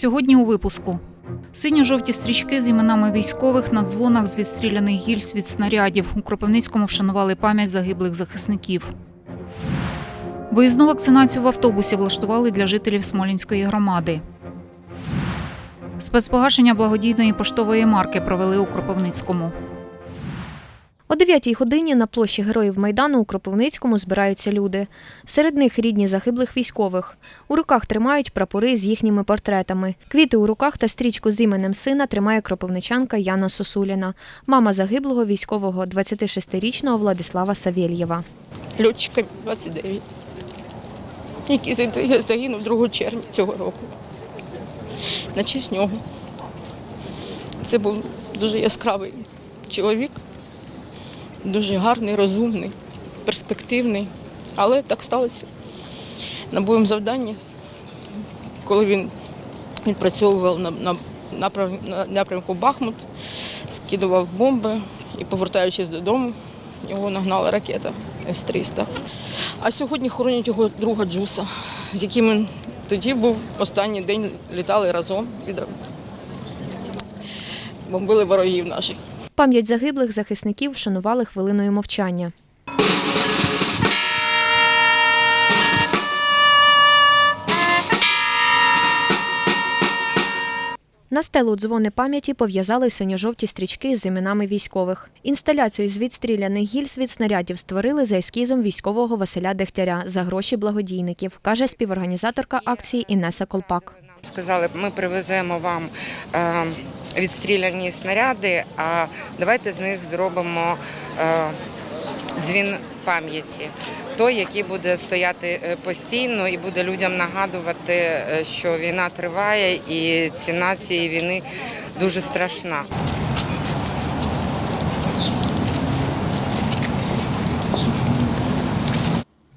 Сьогодні у випуску. Синьо-жовті стрічки з іменами військових на дзвонах з відстріляних гільз від снарядів. У Кропивницькому вшанували пам'ять загиблих захисників. Виїзну вакцинацію в автобусі влаштували для жителів Смолінської громади. Спецпогашення благодійної поштової марки провели у Кропивницькому. О 9-й годині на площі Героїв Майдану у Кропивницькому збираються люди. Серед них рідні загиблих військових. У руках тримають прапори з їхніми портретами. Квіти у руках та стрічку з іменем сина тримає кропивничанка Яна Сосуліна, мама загиблого військового 26-річного Владислава Савєльєва. льотчика 29, який загинув 2 червня цього року. На честь нього. Це був дуже яскравий чоловік, дуже гарний, розумний, перспективний. Але так сталося на бойовому завданні, коли він відпрацьовував на, на, на напрямку Бахмут, скидував бомби і, повертаючись додому, його нагнала ракета С-300. А сьогодні хоронять його друга Джуса, з яким він тоді був останній день літали разом бомбили ворогів наших. Пам'ять загиблих захисників вшанували хвилиною мовчання. На стелу дзвони пам'яті пов'язали синьо-жовті стрічки з іменами військових. Інсталяцію з відстріляних гільз від снарядів створили за ескізом військового Василя Дегтяря за гроші благодійників, каже співорганізаторка акції Інеса Колпак. Сказали, ми привеземо вам е, відстріляні снаряди, а давайте з них зробимо е, дзвін пам'яті. Той, який буде стояти е, постійно і буде людям нагадувати, е, що війна триває і ціна цієї війни дуже страшна.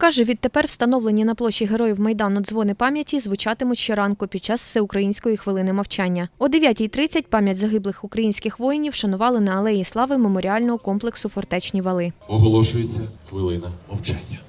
Каже, відтепер встановлені на площі Героїв Майдану дзвони пам'яті звучатимуть щоранку під час всеукраїнської хвилини мовчання. О 9.30 пам'ять загиблих українських воїнів шанували на алеї слави меморіального комплексу Фортечні вали. Оголошується хвилина мовчання.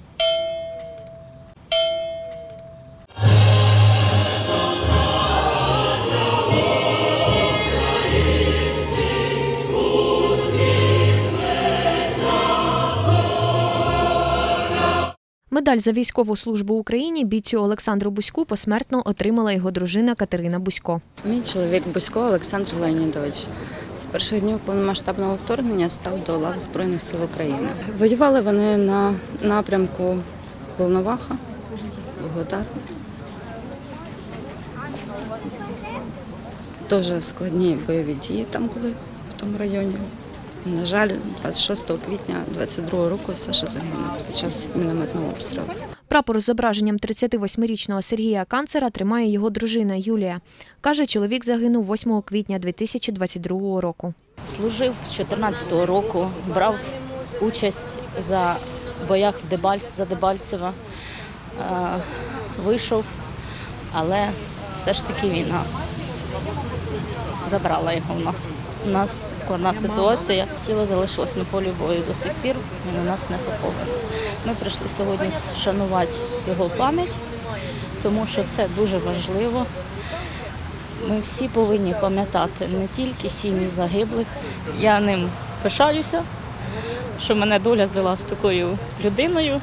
Медаль за військову службу Україні бійцю Олександру Буську посмертно отримала його дружина Катерина Бусько. Мій чоловік Бусько Олександр Леонідович з перших днів повномасштабного вторгнення став до лав Збройних сил України. Воювали вони на напрямку Волноваха, Вугледар. Дуже складні бойові дії там були в тому районі. На жаль, 26 квітня 22 року Саша загинув під час мінометного обстрілу. Прапор з зображенням 38-річного Сергія Канцера тримає його дружина Юлія. Каже, чоловік загинув 8 квітня 2022 року. Служив з 14-го року, брав участь за боях в Дебальц, за Дебальцево. Е, Вийшов, але все ж таки війна забрала його в нас. У нас складна ситуація. Тіло залишилось на полі бою до сих пір, він у нас не похований. Ми прийшли сьогодні вшанувати його пам'ять, тому що це дуже важливо. Ми всі повинні пам'ятати не тільки сім'ї загиблих. Я ним пишаюся, що мене доля звела з такою людиною,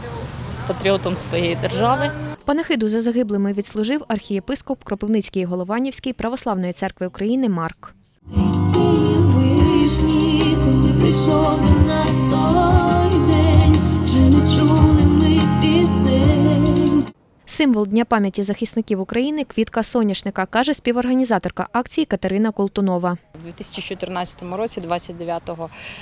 патріотом своєї держави. Панахиду за загиблими відслужив архієпископ Кропивницький Голованівський православної церкви України Марк. Ті вишні, коли Символ Дня пам'яті захисників України квітка соняшника, каже співорганізаторка акції Катерина Колтунова. У 2014 році, 29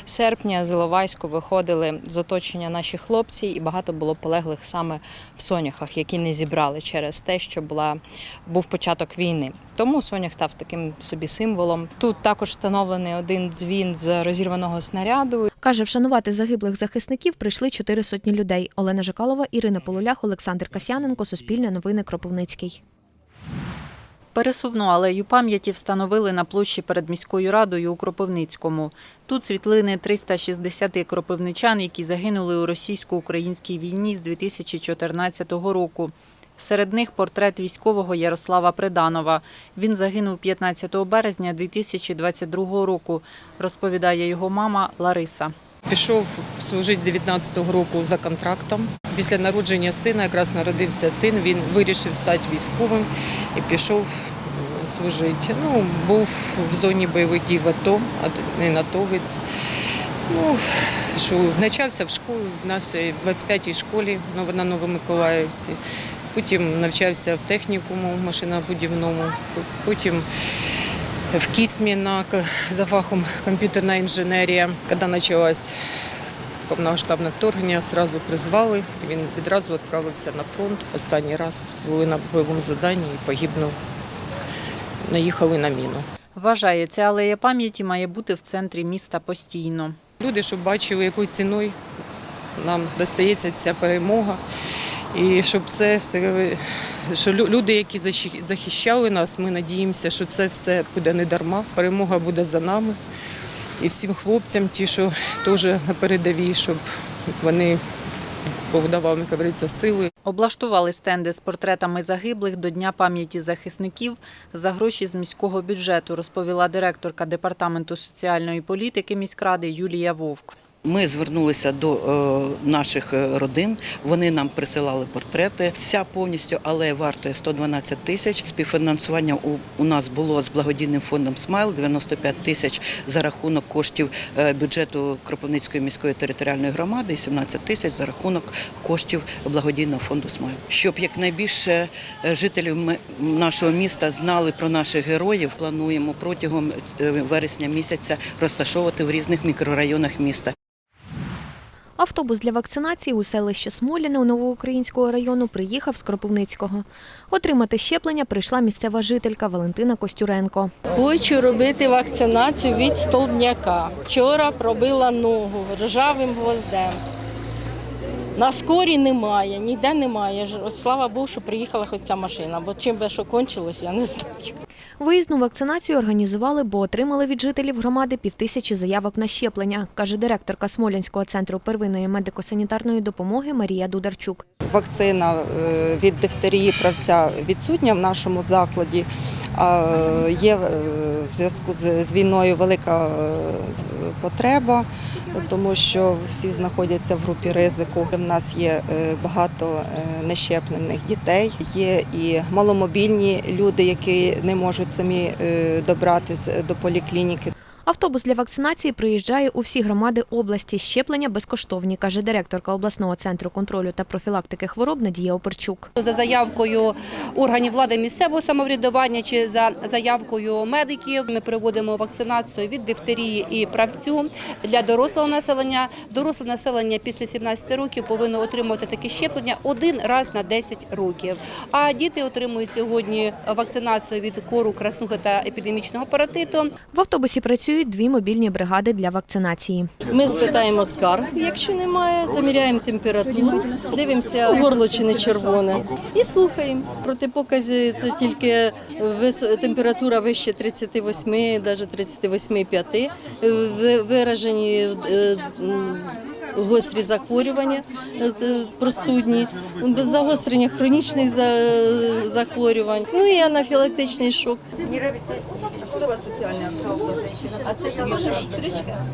серпня, з Іловайську виходили з оточення наші хлопці, і багато було полеглих саме в соняхах, які не зібрали через те, що була був початок війни. Тому сонях став таким собі символом. Тут також встановлений один дзвін з розірваного снаряду. Каже, вшанувати загиблих захисників прийшли чотири сотні людей. Олена Жикалова, Ірина Полулях, Олександр Касяненко, Суспільне новини Кропивницький. Пересувну алею пам'яті встановили на площі перед міською радою у Кропивницькому. Тут світлини 360 кропивничан, які загинули у російсько-українській війні з 2014 року. Серед них портрет військового Ярослава Приданова. Він загинув 15 березня 2022 року, розповідає його мама Лариса. Пішов служити 19-го року за контрактом. Після народження сина, якраз народився син, він вирішив стати військовим і пішов е, служити. Ну, був в зоні бойових дій в АТО, а не натовець. Ну, що, навчався в школі, в нашій в 25-й школі на Новомиколаївці. Потім навчався в технікуму машинобудівному, потім в Кісмі на, за фахом комп'ютерна інженерія. Коли почалось повномасштабне вторгнення, одразу призвали. Він відразу відправився на фронт. Останній раз були на бойовому заданні і погибнув. Наїхали на міну. Вважає, ця алея пам'яті має бути в центрі міста постійно. Люди, щоб бачили, якою ціною нам достається ця перемога. І щоб це все, що люди, які захищали нас, ми надіємося, що це все буде не дарма. Перемога буде за нами. І всім хлопцям, ті, що теж на передовій, щоб вони Бог давав, як говориться, сили. Облаштували стенди з портретами загиблих до Дня пам'яті захисників за гроші з міського бюджету, розповіла директорка департаменту соціальної політики міськради Юлія Вовк. Ми звернулися до е, наших е, родин. Вони нам присилали портрети. Ця повністю алея вартує 112 тисяч. Співфінансування у, нас було з благодійним фондом Смайл 95 тисяч за рахунок коштів е, бюджету Кропивницької міської територіальної громади і 17 тисяч за рахунок коштів благодійного фонду Смайл. Щоб якнайбільше жителів нашого міста знали про наших героїв, плануємо протягом вересня місяця розташовувати в різних мікрорайонах міста. Автобус для вакцинації у селище Смоліне у Новоукраїнського району приїхав з Кропивницького. Отримати щеплення прийшла місцева жителька Валентина Костюренко. Хочу робити вакцинацію від столбняка. Вчора пробила ногу ржавим гвоздем. На скорі немає, ніде немає. Слава Богу, що приїхала хоч ця машина, бо чим би що кончилось, я не знаю. Виїзну вакцинацію організували, бо отримали від жителів громади півтисячі заявок на щеплення, каже директорка Смолянського центру первинної медико-санітарної допомоги Марія Дударчук. Вакцина е, від дифтерії правця відсутня в нашому закладі. Є е, в зв'язку з війною велика е, потреба, тому що всі знаходяться в групі ризику. У нас є е, багато нещеплених дітей, є і маломобільні люди, які не можуть самі добратися до поліклініки. Автобус для вакцинації приїжджає у всі громади області. Щеплення безкоштовні, каже директорка обласного центру контролю та профілактики хвороб Надія Оперчук. за заявкою органів влади місцевого самоврядування чи за заявкою медиків. Ми проводимо вакцинацію від дифтерії і правцю для дорослого населення. Доросле населення після 17 років повинно отримувати таке щеплення один раз на 10 років. А діти отримують сьогодні вакцинацію від кору, краснухи та епідемічного паратиту. В автобусі працюють дві мобільні бригади для вакцинації. Ми спитаємо скарг, якщо немає, заміряємо температуру, дивимося, горло чи не червоне, і слухаємо. Протипокази це тільки температура вище 38, навіть 38,5, ви- виражені е, гострі захворювання е, е, простудні, без загострення хронічних захворювань, ну і анафілактичний шок. А це ваша сестричка?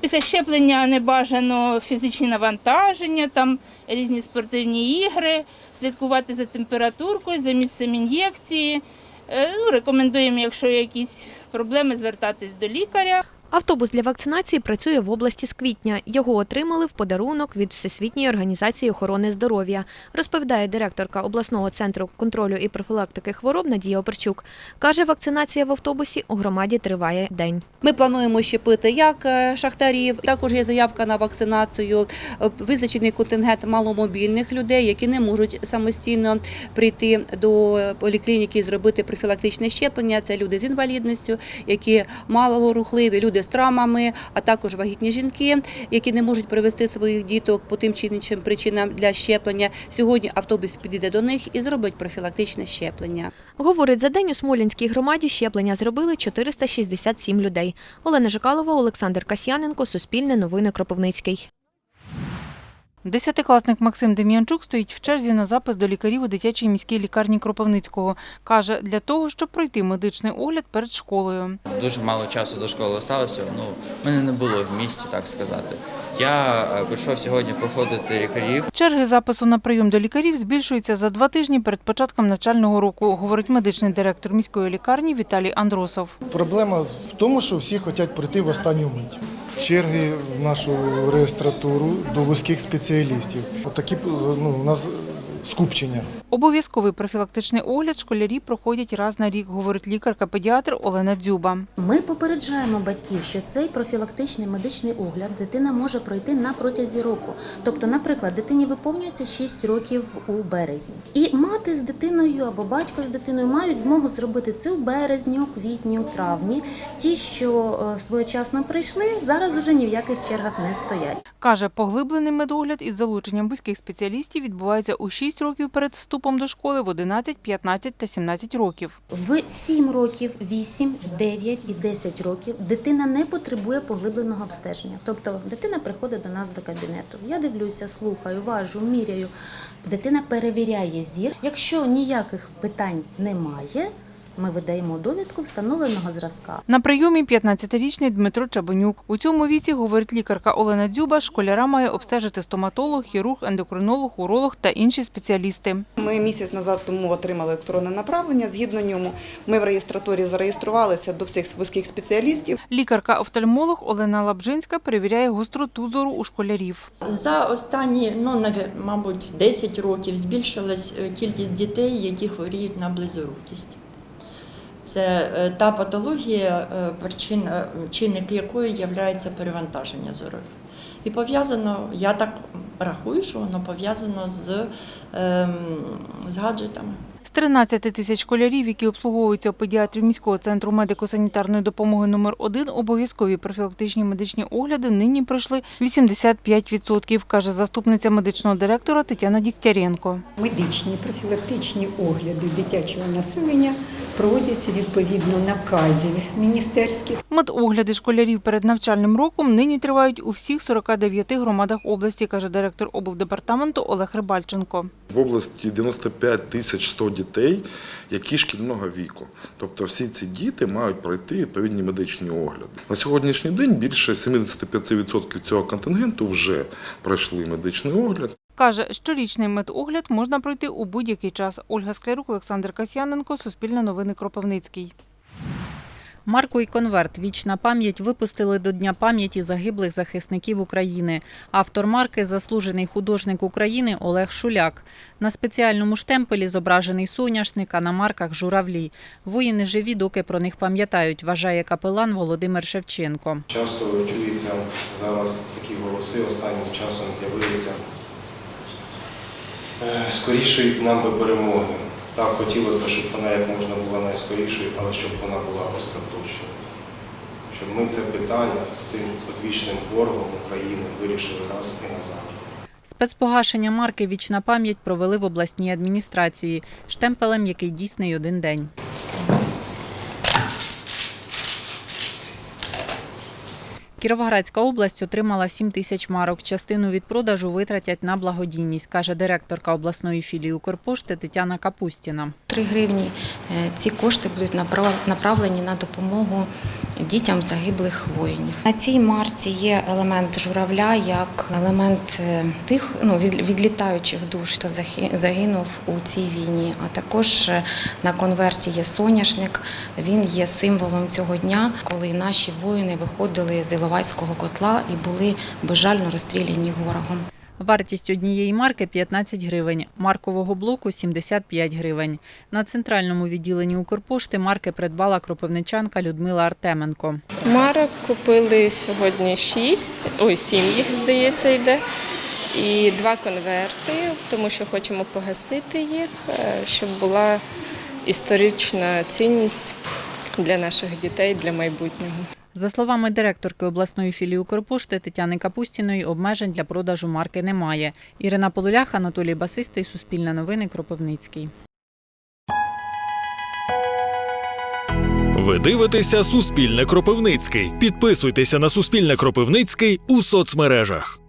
Після щеплення не бажано фізичні навантаження, там різні спортивні ігри, слідкувати за температуркою, за місцем ін'єкції. Е, Ну, рекомендуємо, якщо є якісь проблеми, звертатись до лікаря. Автобус для вакцинації працює в області з квітня. Його отримали в подарунок від Всесвітньої організації охорони здоров'я, розповідає директорка обласного центру контролю і профілактики хвороб Надія Оперчук. Каже, вакцинація в автобусі у громаді триває день. Ми плануємо щепити як е, шахтарів. Також є заявка на вакцинацію. е, Визначений контингент маломобільних людей, які не можуть самостійно прийти до поліклініки і зробити профілактичне щеплення. Це люди з інвалідністю, які малорухливі, люди з травмами, а також вагітні жінки, які не можуть привезти своїх діток по тим чи іншим причинам для щеплення. Сьогодні автобус підійде до них і зробить профілактичне щеплення. Говорить, за день у Смолінській громаді щеплення зробили 467 людей. Олена Жикалова, Олександр Касьяненко, Суспільне новини Кропивницький. Десятикласник Максим Дем'янчук стоїть в черзі на запис до лікарів у дитячій міській лікарні Кропивницького. Каже, для того, щоб пройти медичний огляд перед школою. Дуже мало часу до школи залишилося. Ну, мене не було в місті, так сказати. Я е, прийшов сьогодні проходити лікарів. Черги запису на прийом до лікарів збільшуються за два тижні перед початком навчального року, говорить медичний директор міської лікарні Віталій Андросов. Проблема в тому, що всі хочуть прийти в останню мить. Черги в нашу реєстратуру до вузьких спеціалістів. Отакі ну, у нас скупчення. Обов'язковий профілактичний огляд школярі проходять раз на рік, говорить лікарка-педіатр Олена Дзюба. Ми попереджаємо батьків, що цей профілактичний медичний огляд дитина може пройти на протязі року. Тобто, наприклад, дитині виповнюється 6 років у березні, і мати з дитиною або батько з дитиною мають змогу зробити це у березні, у квітні, у травні. Ті, що е, своєчасно прийшли, зараз уже ні в яких чергах не стоять. Каже, поглиблений медогляд із залученням вузьких спеціалістів відбувається у 6 років перед вступом до школи, в 11, 15 та 17 років. В 7 років, 8, 9 і 10 років дитина не потребує поглибленого обстеження. Тобто дитина приходить до нас до кабінету. Я дивлюся, слухаю, важу, міряю. Дитина перевіряє зір. Якщо ніяких питань немає, ми видаємо довідку встановленого зразка. На прийомі 15-річний Дмитро Чабанюк. У цьому віці, говорить лікарка Олена Дзюба, школяра має обстежити стоматолог, хірург, ендокринолог, уролог та інші спеціалісти. Ми місяць назад тому отримали електронне направлення. Згідно ньому, ми в реєстратурі зареєструвалися до всіх вузьких спеціалістів. Лікарка-офтальмолог Олена Лабжинська перевіряє гостроту зору у школярів. За останні, ну мабуть, 10 років збільшилась е, кількість дітей, які хворіють на близорукість. Це е, та патологія, е, причина, чинник якої є перевантаження здоров'я. І пов'язано, я так рахую, що воно пов'язано з, ем, з гаджетами. З 13 тисяч школярів, які обслуговуються у педіатрів міського центру медико-санітарної допомоги номер 1 обов'язкові профілактичні медичні огляди нині пройшли 85%, каже заступниця медичного директора Тетяна Дігтяренко. Медичні профілактичні огляди дитячого населення проводяться відповідно наказів міністерських. Медогляди школярів перед навчальним роком нині тривають у всіх 49 громадах області, каже директор облдепартаменту Олег Рибальченко. В області 95 тисяч 100 дітей, які шкільного віку. Тобто всі ці діти мають пройти відповідні медичні огляди. На сьогоднішній день більше 75% цього контингенту вже пройшли медичний огляд. Каже, щорічний медогляд можна пройти у будь-який час. Ольга Склярук, Олександр Касьяненко, Суспільне новини Кропивницький. Марку і конверт Вічна пам'ять випустили до Дня пам'яті загиблих захисників України. Автор марки заслужений художник України Олег Шуляк. На спеціальному штемпелі зображений соняшник, а на марках журавлі. Воїни живі, доки про них пам'ятають, вважає капелан Володимир Шевченко. Часто чуються зараз такі голоси останнім часом з'явилися е, скорішої нам би перемоги. Так хотілося б, щоб вона як можна була найскорішою, але щоб вона була остаточною. Щоб ми це питання з цим одвічним ворогом України вирішили раз і назавжди. Спецпогашення марки Вічна пам'ять провели в обласній адміністрації, штемпелем, який дійсний один день. Кіровоградська область отримала 7 тисяч марок. Частину від продажу витратять на благодійність, каже директорка обласної філії Укрпошти Тетяна Капустіна. 3 гривні е, ці кошти будуть направлені на допомогу дітям загиблих воїнів. На цій марці є елемент журавля як елемент е, тих ну, відлітаючих душ, хто загинув у цій війні. А також е, на конверті є соняшник. Він є символом цього дня, коли наші воїни виходили з Іловайського котла і були безжально розстріляні ворогом. Вартість однієї марки 15 гривень, маркового блоку 75 гривень. На центральному відділенні Укрпошти марки придбала кропивничанка Людмила Артеменко. Марок купили сьогодні шість, ой, сім їх, здається, йде. І два конверти, тому що хочемо погасити їх, е, щоб була історична цінність для наших дітей, для майбутнього. За словами директорки обласної філії Укрпошти Тетяни Капустіної, обмежень для продажу марки немає. Ірина Полулях, Анатолій Басистий, Суспільне новини, Кропивницький. Ви дивитеся Суспільне Кропивницький. Підписуйтеся на Суспільне Кропивницький у соцмережах.